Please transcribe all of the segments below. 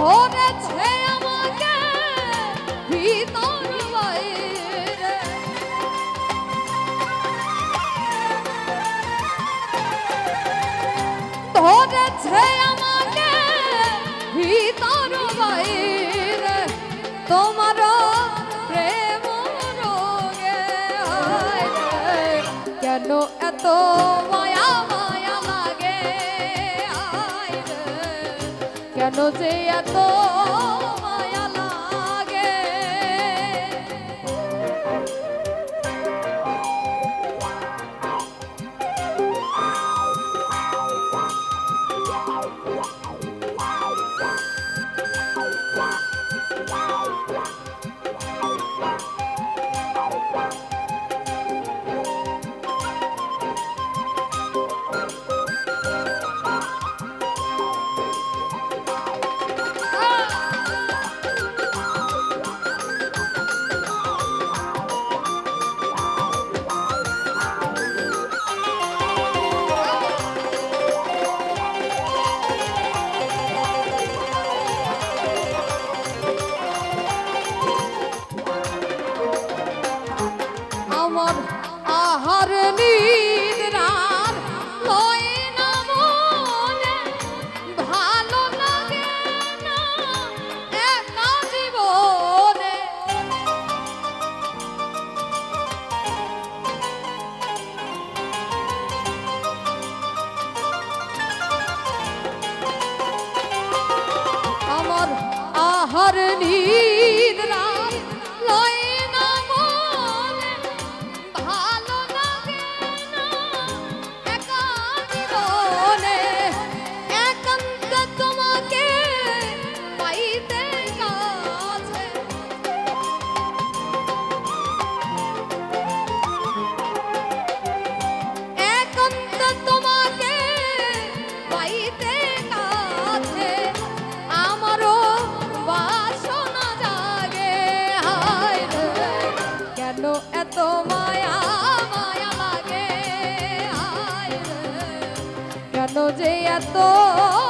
ধরেছে আমাকে ভিতর বাইরে। ধরেছে আমাকে ভিতর বাইরে। তোমার প্রেম রোগে কেন এত যে এত 你 को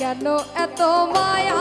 কেন এত মায়া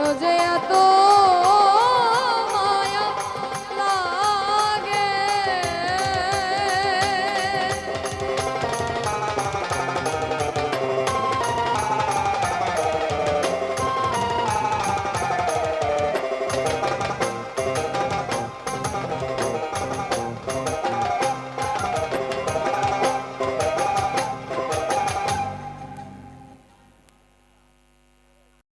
আয় রে আমার কেন যে এত